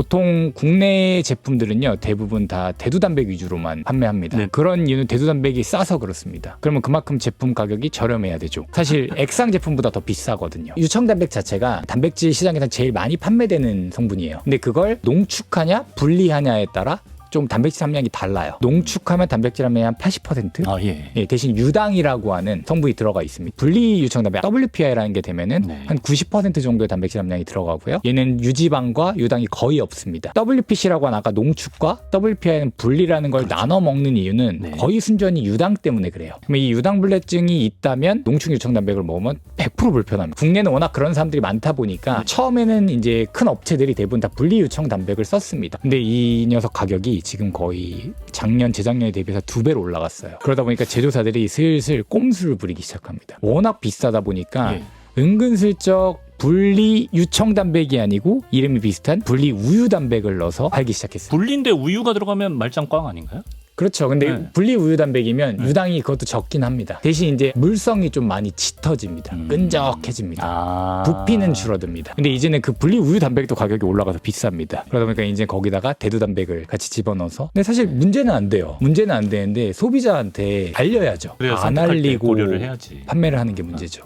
보통 국내 제품들은요 대부분 다 대두단백 위주로만 판매합니다. 네. 그런 이유는 대두단백이 싸서 그렇습니다. 그러면 그만큼 제품 가격이 저렴해야 되죠. 사실 액상 제품보다 더 비싸거든요. 유청단백 자체가 단백질 시장에서 제일 많이 판매되는 성분이에요. 근데 그걸 농축하냐 분리하냐에 따라 좀 단백질 함량이 달라요. 농축하면 단백질 함량이 한 80%? 아 예. 예, 대신 유당이라고 하는 성분이 들어가 있습니다. 분리 유청단백 WPI라는 게 되면은 네. 한 90% 정도의 단백질 함량이 들어가고요. 얘는 유지방과 유당이 거의 없습니다. WPC라고 하는 아까 농축과 WPI는 분리라는 걸 나눠 먹는 이유는 네. 거의 순전히 유당 때문에 그래요. 그럼 이 유당 불내증이 있다면 농축 유청 단백을 먹으면 100% 불편합니다. 국내는 워낙 그런 사람들이 많다 보니까 처음에는 이제 큰 업체들이 대부분 다 분리 유청 단백을 썼습니다. 근데 이 녀석 가격이 지금 거의 작년 재작년에 대비해서 두 배로 올라갔어요. 그러다 보니까 제조사들이 슬슬 꼼수를 부리기 시작합니다. 워낙 비싸다 보니까 예. 은근슬쩍 분리 유청 단백이 아니고 이름이 비슷한 분리 우유 단백을 넣어서 팔기 시작했어요. 분리인데 우유가 들어가면 말짱 꽝 아닌가요? 그렇죠. 근데 네. 분리 우유단백이면 네. 유당이 그것도 적긴 합니다. 대신 이제 물성이 좀 많이 짙어집니다. 음. 끈적해집니다. 아. 부피는 줄어듭니다. 근데 이제는 그 분리 우유 단백도 가격이 올라가서 비쌉니다. 그러다 보니까 이제 거기다가 대두 단백을 같이 집어넣어서. 근데 사실 문제는 안 돼요. 문제는 안 되는데 소비자한테 알려야죠. 그래야 안 선택할 때 알리고 고려를 해야지. 판매를 하는 게 문제죠.